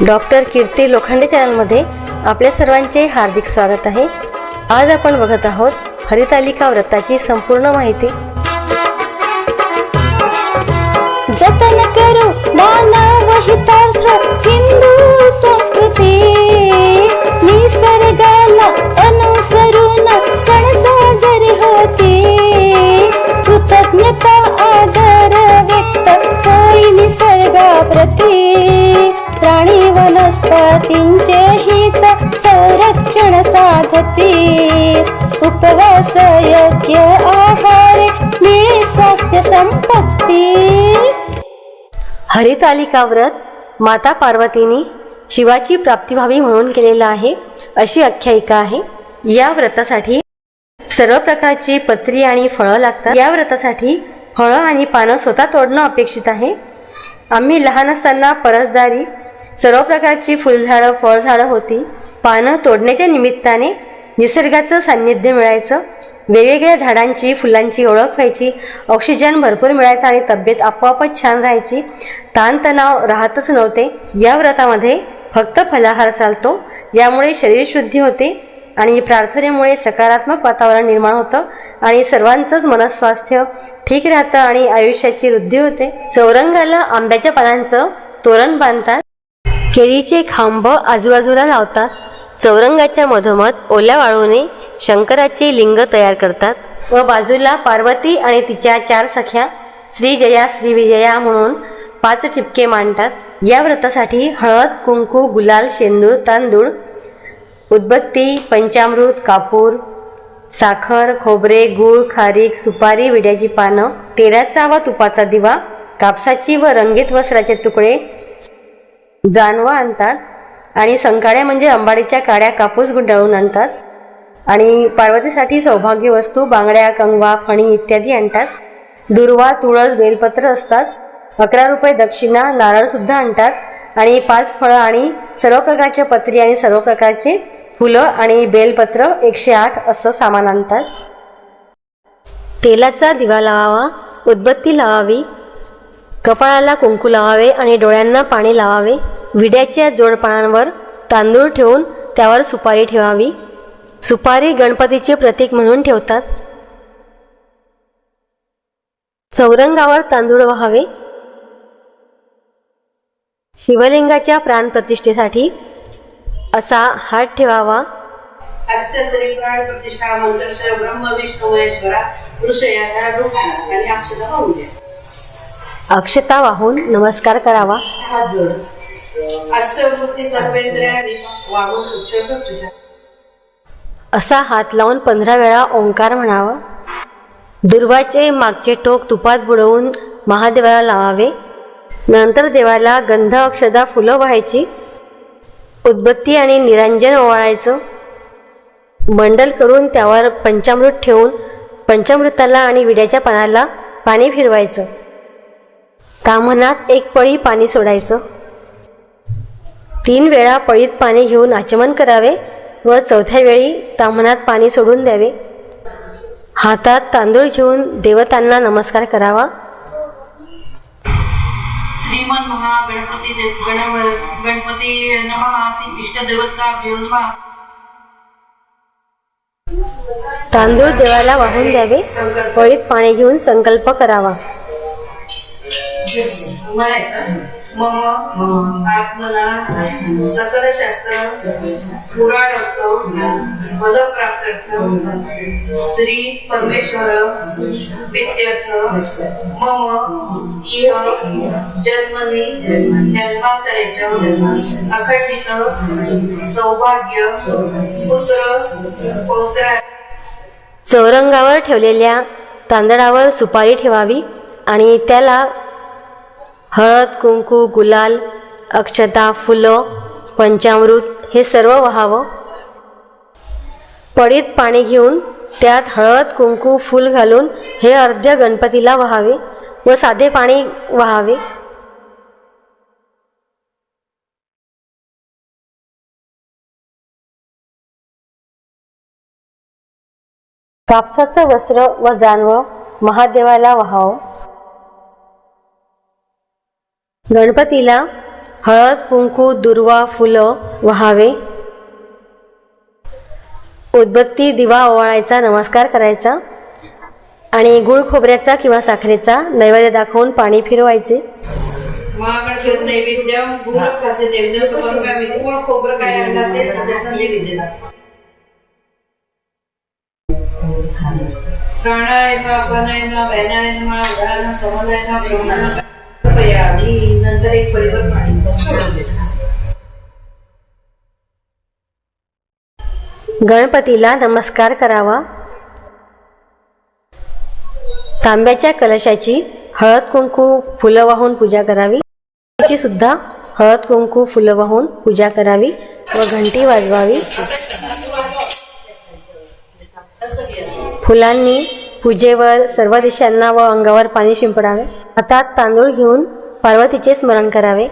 Doctor कीर्ती लोखंडे चॅनलमध्ये आपल्या सर्वांचे हार्दिक स्वागत आहे. आज आपण बघत आहोत हरितालिका व्रताची संपूर्ण माहिती. जतन करू मानव हितार्थ हिंदू संस्कृती. निसर्गाला अनुसरून सण साजरे होते. कृतज्ञता आदर व्यक्त होई निसर्गाप्रती. प्राणी वनस्पतींचे हित संरक्षण साधती. उपवास योग्य आहार मिळे स्वास्थ्य संपत्ती. हरितालिका व्रत माता पार्वतीने शिवाची प्राप्ती व्हावी म्हणून केलेलं आहे अशी आख्यायिका आहे. या व्रतासाठी सर्व प्रकारची पत्री आणि फळं लागतात. या व्रतासाठी फळं आणि पानं स्वतः तोडणं अपेक्षित आहे. आम्ही लहान असताना परसदारी सर्व प्रकारची फुलझाडं फळझाडं होती. पानं तोडण्याच्या निमित्ताने निसर्गाचं सान्निध्य मिळायचं. वेगवेगळ्या झाडांची फुलांची ओळख व्हायची. ऑक्सिजन भरपूर मिळायचा आणि तब्येत आपोआपच छान राहायची. ताणतणाव राहतच नव्हते. या व्रतामध्ये फक्त फलाहार चालतो. यामुळे शरीर शुद्धी होते आणि प्रार्थनेमुळे सकारात्मक वातावरण निर्माण होतं आणि सर्वांचंच मनस्वास्थ्य ठीक राहतं आणि आयुष्याची वृद्धी होते. चौरंगाला आंब्याच्या पानांचं तोरण बांधतात. केळीचे खांब आजूबाजूला लावतात. चौरंगाच्या मधोमध ओल्या वाळूने शंकराची लिंग तयार करतात. व बाजूला पार्वती आणि तिच्या चार सख्या श्रीजया श्रीविजया म्हणून पाच ठिपके मांडतात. या व्रतासाठी हळद कुंकू गुलाल शेंदूर तांदूळ उदबत्ती पंचामृत कापूर साखर खोबरे गूळ खारीक सुपारी विड्याची पानं तेलाचा व तुपाचा दिवा कापसाची व रंगीत वस्त्राचे तुकडे जानवं आणतात आणि संकाड्या म्हणजे अंबाडीच्या काड्या कापूस गुंडाळून आणतात. आणि पार्वतीसाठी सौभाग्य वस्तू बांगड्या कंगवा फणी इत्यादी आणतात. दुर्वा तुळस बेलपत्र असतात. अकरा रुपये दक्षिणा नारळसुद्धा आणतात. आणि पाच फळं आणि सर्व प्रकारच्या पत्री आणि सर्व प्रकारचे फुलं आणि बेलपत्र एकशे आठ असं सामान आणतात. तेलाचा दिवा लावावा उदबत्ती लावावी कपाळाला कुंकू लावावे आणि डोळ्यांना पाणी लावावे. विड्याच्या जोडपानांवर तांदूळ ठेवून त्यावर सुपारी ठेवावी. सुपारी गणपतीचे प्रतीक म्हणून ठेवतात. चौरंगावर तांदूळ व्हावे. शिवलिंगाच्या प्राणप्रतिष्ठेसाठी असा हात ठेवावा. मंत्र अक्षता वाहून नमस्कार करावा. असा हात लावून पंधरा वेळा ओंकार म्हणावा. दुर्वाचे मागचे टोक तुपात बुडवून महादेवाला लावावे. नंतर देवाला गंध अक्षदा फुलं व्हायची. उदबत्ती आणि निरंजन ओवाळायचं. बंडल करून त्यावर पंचामृत ठेवून पंचामृताला आणि विड्याच्या पानाला पाणी फिरवायचं. कामनात एक पळी पाणी सोडायचं. तीन वेळा पळीत पाणी घेऊन आचमन करावे व चौथ्या वेळी तामनात पाणी सोडून द्यावे. हातात तांदूळ घेऊन देवतांना नमस्कार करावा. श्रीमन महागणपती गणपती तांदूळ देवाला वाहून द्यावे. पळीत पाणी घेऊन संकल्प करावा. मम आत्मना सकल शास्त्र पुराणोक्त फल प्राप्त श्री परमेश्वर विद्यर्थ मम इह जन्मनी जन्मांतरेच्या अखंडित सौभाग्य पुत्र पौत्र चौरंगावर ठेवलेल्या तांदळावर सुपारी ठेवावी आणि त्याला हळद कुंकू गुलाल अक्षता फुलं पंचामृत हे सर्व व्हावं. पडीत पाणी घेऊन त्यात हळद कुंकू फूल घालून हे अर्ध्य गणपतीला व्हावे व साधे पाणी व्हावे. कापसाचं वस्त्र व जानवं महादेवाला व्हावं. गणपतीला हळद कुंकू दुर्वा फुलं व्हावे. उदबत्ती दिवा ओवाळायचा नमस्कार करायचा आणि गुळ खोबऱ्याचा किंवा साखरेचा नैवेद्य दाखवून पाणी फिरवायचे. महागणपती कृपया मी नंतर एक परिवार पाणी सोडून गणपतीला नमस्कार करावा. तांब्याच्या कलशाची हळद कुंकू फुलं वाहून पूजा करावी. ची सुद्धा हळद कुंकू फुलं वाहून पूजा करावी व घंटी वाजवावी. फुलांनी पूजेवर सर्व दिशांना व अंगावर पाणी शिंपडावे. हातात तांदूळ घेऊन पार्वतीचे स्मरण करावे.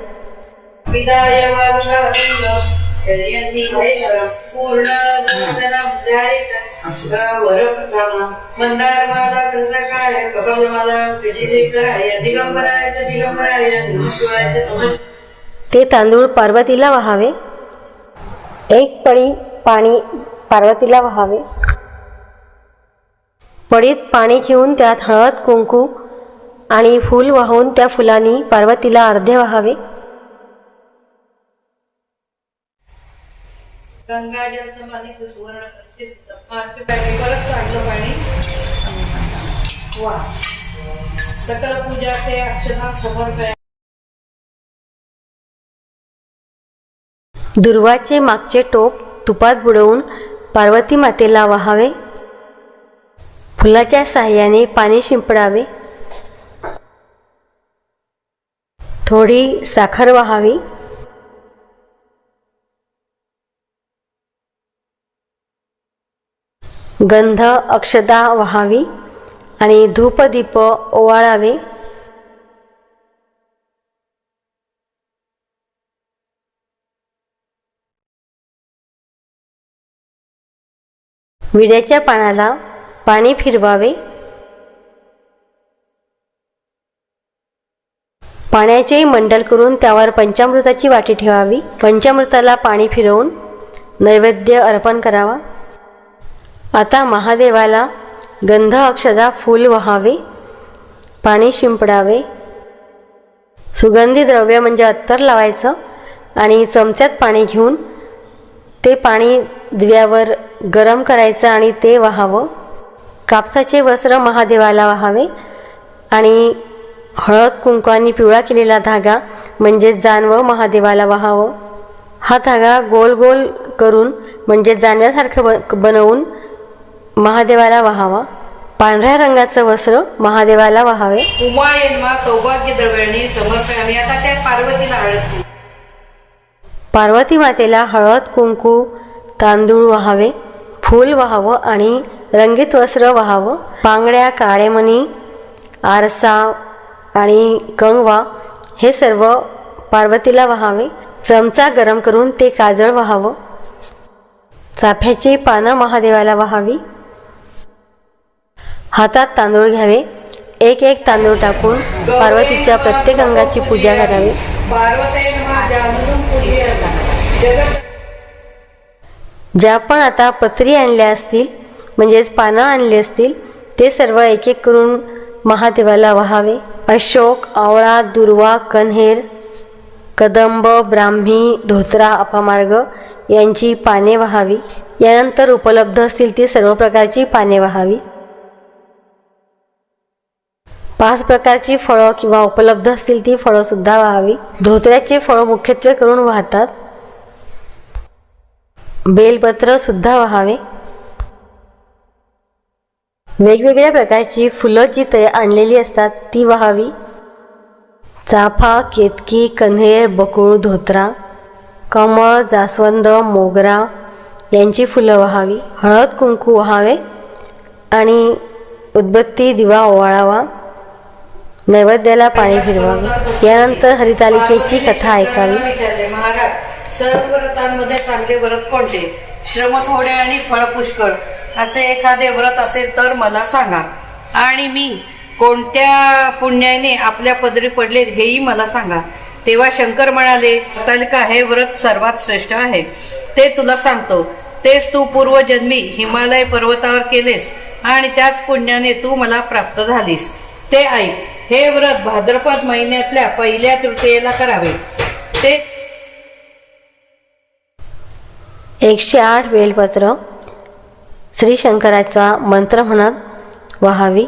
ते तांदूळ पार्वतीला वहावे. एक पळी पाणी पार्वतीला वहावे. पडीत पाणी घेऊन त्यात हळद कुंकू आणि फूल वाहून त्या फुलांनी पार्वतीला अर्धे वहावे. परत चांगलं पाणी. वा. सकल पूजा ते दुर्वाचे मागचे टोक तुपात बुडवून पार्वती मातेला वहावे. फुलाच्या साह्याने पाणी शिंपडावे. थोडी साखर वहावी. गंध अक्षदा वहावी आणि धूपदीप ओवाळावे. विड्याच्या पानाला पाणी फिरवावे. पाण्याचे मंडल करून त्यावर पंचामृताची वाटी ठेवावी. पंचामृताला पाणी फिरवून नैवेद्य अर्पण करावा. आता महादेवाला गंध अक्षदा फूल वहावे. पाणी शिंपडावे. सुगंधी द्रव्य म्हणजे अत्तर लावायचं आणि चमच्यात पाणी घेऊन ते पाणी दिव्यावर गरम करायचं आणि ते वहावं. कापसाचे वस्त्र महादेवाला वहावे आणि हळद कुंकवानी पिवळा केलेला धागा म्हणजे जानवं महादेवाला वहावं. हा धागा गोल गोल करून म्हणजे जानव्यासारखं ब बनवून महादेवाला वहावा. पांढऱ्या रंगाचं वस्त्र महादेवाला वहावे. सौभाग्य पार्वतीला हळद पार्वती मातेला हळद कुंकू तांदूळ वहावे. फूल वहावं आणि रंगीत वस्त्र वाहावं. पांगड्या काळेमणी आरसा आणि कंगवा हे सर्व पार्वतीला वाहावे. चमचा गरम करून ते काजळ वहावं. चाफ्याची पानं महादेवाला वाहावी. हातात तांदूळ घ्यावे. एक एक तांदूळ टाकून पार्वतीच्या प्रत्येक अंगाची पूजा करावी. ज्या पण आता पत्री आणल्या असतील म्हणजेच पानं आणली असतील ते सर्व एक एक करून महादेवाला वहावे. अशोक आवळा दुर्वा कन्हेर कदंब ब्राह्मी धोत्रा अपामार्ग यांची पाने वहावी. यानंतर उपलब्ध असतील ती सर्व प्रकारची पाने वाहावी. पाच प्रकारची फळं किंवा उपलब्ध असतील ती फळंसुद्धा वाहावी. धोत्र्याचे फळं मुख्यत्वे करून वाहतात. बेलपत्रसुद्धा वाहावे. वेगवेगळ्या प्रकारची फुलं जी तया आणलेली असतात ती व्हावी. चाफा केतकी कन्हेर बकुळ धोत्रा कमळ जास्वंद मोगरा यांची फुलं वहावी. हळद कुंकू व्हावे आणि उदबत्ती दिवा ओवाळावा नैवेद्याला पाणी फिरवावे. यानंतर हरितालिकेची कथा ऐकावी. सर्व व्रतांमध्ये चांगले व्रत कोणते? श्रम थोडे आणि फळ पुष्कळ असे एखादे व्रत असेल तर मला सांगा. आणि मी कोणत्या पुण्याने आपल्या पदरी पडले हेही मला सांगा. तेव्हा शंकर म्हणाले हरतालिका हे व्रत सर्वात श्रेष्ठ आहे. ते तुला सांगतो. तेच तू पूर्वजन्मी हिमालय पर्वतावर केलेस आणि त्याच पुण्याने तू मला प्राप्त झालीस. ते ऐक. हे व्रत भाद्रपद महिन्यातल्या पहिल्या तृतीयेला करावे. ते एकशे आठ बेलपत्र श्री शंकराचा मंत्र म्हणत व्हावी.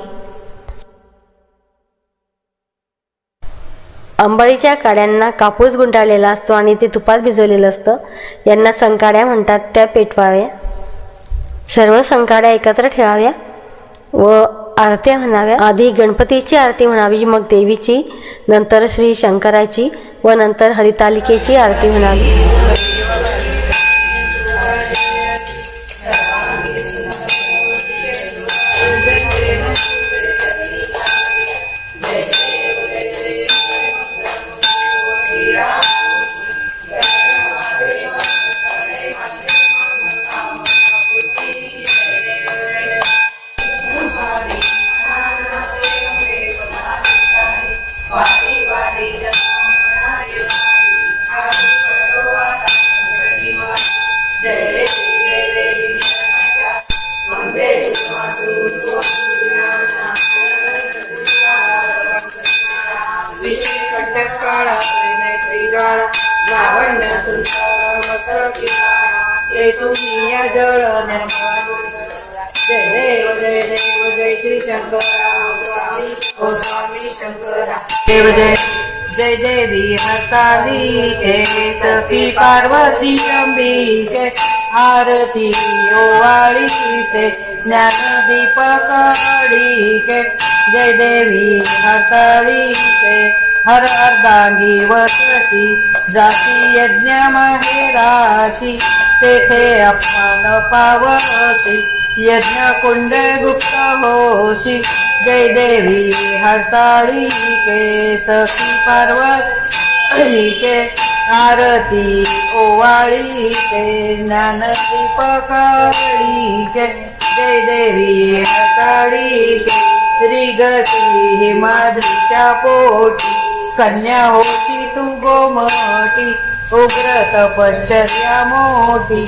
अंबळीच्या काड्यांना कापूस गुंडाळलेला असतो आणि ते तुपात भिजवलेलं असतं. यांना संकाड्या म्हणतात त्या पेटवाव्या. सर्व संकाड्या एकत्र ठेवाव्या व आरत्या म्हणाव्या. आधी गणपतीची आरती म्हणावी मग देवीची नंतर श्री शंकराची व नंतर हरितालिकेची आरती म्हणावी. देव जय जय देवी हरताली के सती पार्वती अंबिके आरती ओवाळी ते ज्ञान दीपक के जय देवी हरताली के हर अर्धांगी वसती जाती यज्ञ महेराशी तेथे अपमान पावती यज्ञ कुंड गुप्त होशी जय देवी हरताळी के सखी पार्वती के आरती ओवाळी के ज्ञान दीपकळी के जय देवी हरताळी के श्री गती हिमाद्रीच्या पोटी कन्या होती तू गोमटी उग्र तपश्चर्या मोठी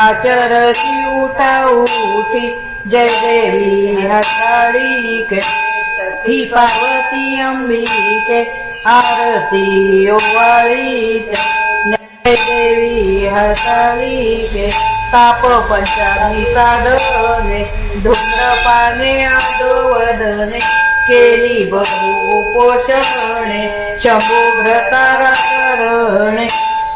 आचरती उठा उठी. जय देवी हरताळी ही पार्वती अंबिके आरती ओवाळीते जय देवी हरताळी ताप पंचामी साधने धूम्रपाने आदोवदने केली बहु पोषणे शंभू तारा करणे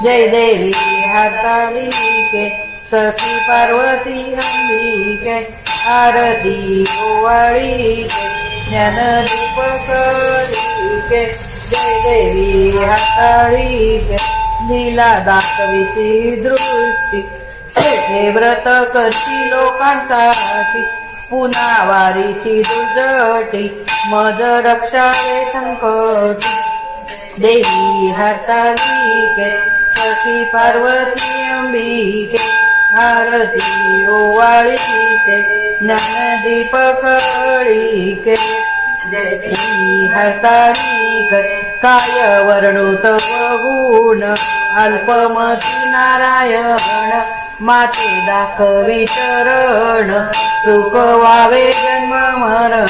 जय देवी हरतालिके सखी पार्वती अंबिके आरती ओवाळीके ज्ञानदीप कलिके जय देवी हाताळीके लीला दाखविती दृष्टी हे व्रत करती लोकांसाठी पुन्हा वारीशी दुर्जटी मज रक्षावे संकट. देवी हरतालिके सखी पार्वती अंबिके आरती ओवाळीते ज्ञानदीपकळीके देवी हरतालिक काय वर्णुत गुण अल्पमती नारायण माते दाखवी शरण सुखवावे जन्म मरण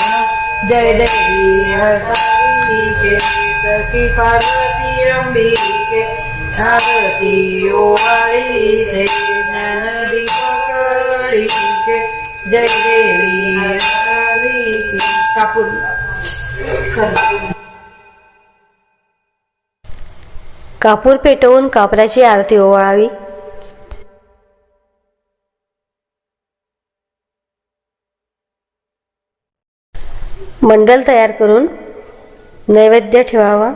जय देवी हरतालिके सखी पार्वती अंबिके आरती ओवाळीते जय देवी कापूर. कापूर पेटवून कापराची आरती ओवाळावी. मंडल तयार करून नैवेद्य ठेवावा.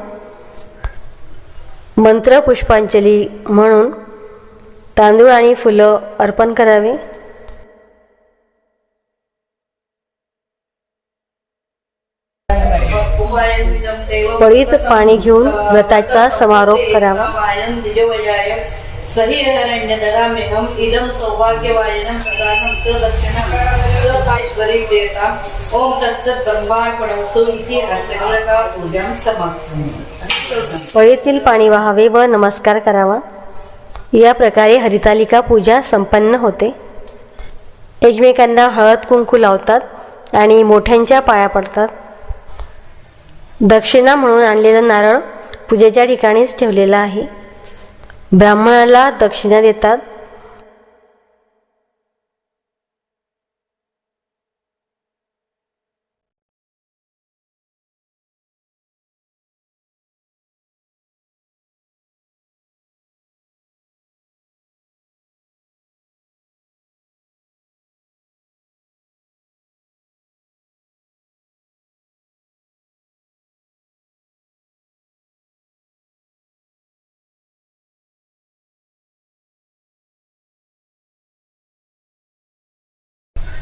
मंत्र पुष्पांजली म्हणून तांदूळ आणि फुलं अर्पण करावे. पळीत पाणी घेऊन व्रताचा समारोप करावा. पळीतील पाणी वाहावे व नमस्कार करावा. या प्रकारे हरितालिका पूजा संपन्न होते. एकमेकांना हळद कुंकू लावतात आणि मोठ्यांच्या पाया पडतात. दक्षिणा म्हणून आणलेलं नारळ पूजेच्या ठिकाणीच ठेवलेलं आहे. ब्राह्मणाला दक्षिणा देतात.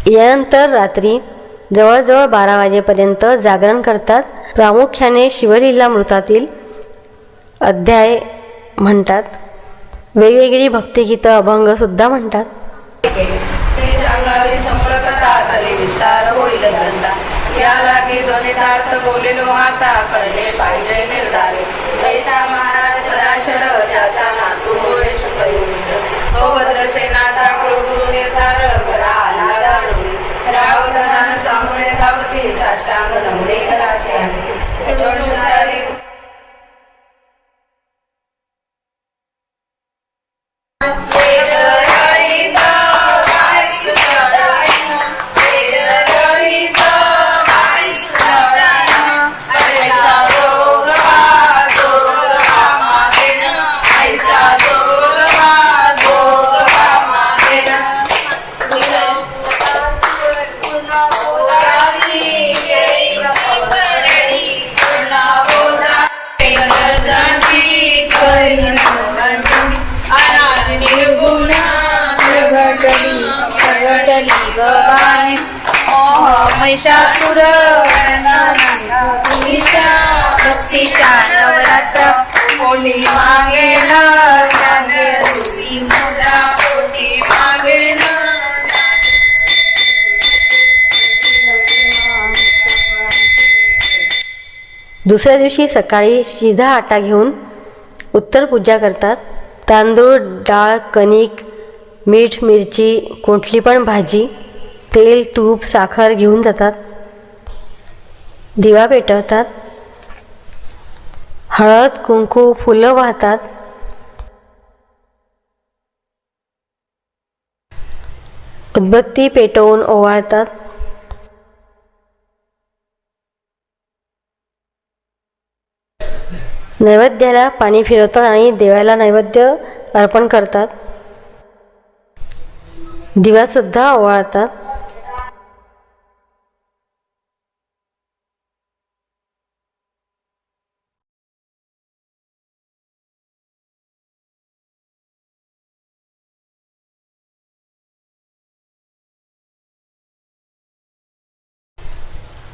यानंतर रात्री जवळजवळ बारा वाजेपर्यंत जागरण करतात. प्रामुख्याने शिवलीला मृतातील अध्याय म्हणतात. वेगवेगळी भक्तिगीतं अभंगसुद्धा म्हणतात. ते సాంబురేతావతి సాష్టాంగ నముడేకరాశయామి త్రిజోషుతారి Yeah. महिषासुर भक्तीच्या नवरात्र कोणी मागेल मुद्रा कोणी मागेल दुसऱ्या दिवशी सकाळी शिधा आटा घेऊन उत्तर पूजा करतात. तांदूळ डाळ कणिक मीठ मिरची कोणती पण भाजी. तेल तूप साखर घेऊन जातात. दिवा पेटवतात. हळद कुंकू फुलं वाहतात. उदबत्ती पेटवून ओवाळतात. नैवेद्याला पाणी फिरवतात आणि देवाला नैवेद्य अर्पण करतात. दिवासुद्धा ओवाळतात.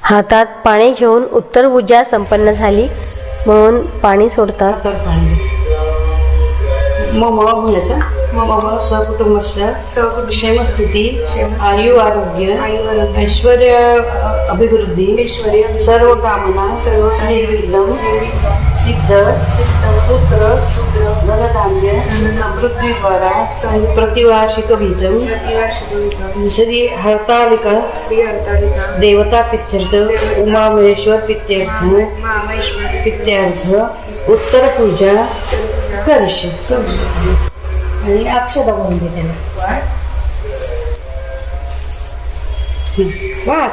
हातात पाणी घेऊन उत्तर पूजा संपन्न झाली. म्हणून पाणी सोडतात मम म्हणायचं मम. सकुटुंबस्य क्षेमस्थिती आयु आरोग्य ऐश्वर्य अ- अभिवृद्धी सर्व कामना. सर्व निर्विघ्न सिद्ध पुत्र धनधान्य समृद्धीद्वारा प्रतिवार्षिकविधम श्री हरतालिका देवता पित्यर्थ उमामहेश्वर पित्यर्थ पित्यार्थ. उत्तर पूजा करश आणि अक्षदा दे त्याला. वा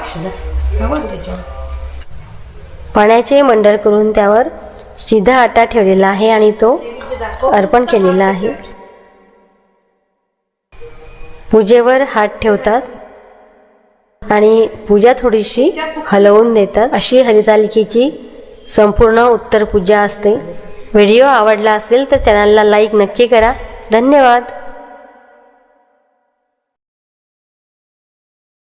पाण्याचे मंडळ करून त्यावर शिधा आटा ठेवलेला आहे आणि तो अर्पण केलेला आहे. पूजेवर हात ठेवतात आणि पूजा थोडीशी हलवून देतात. अशी हरितालिकेची संपूर्ण उत्तर पूजा असते. व्हिडिओ आवडला असेल तर चॅनलला लाईक नक्की करा. धन्यवाद.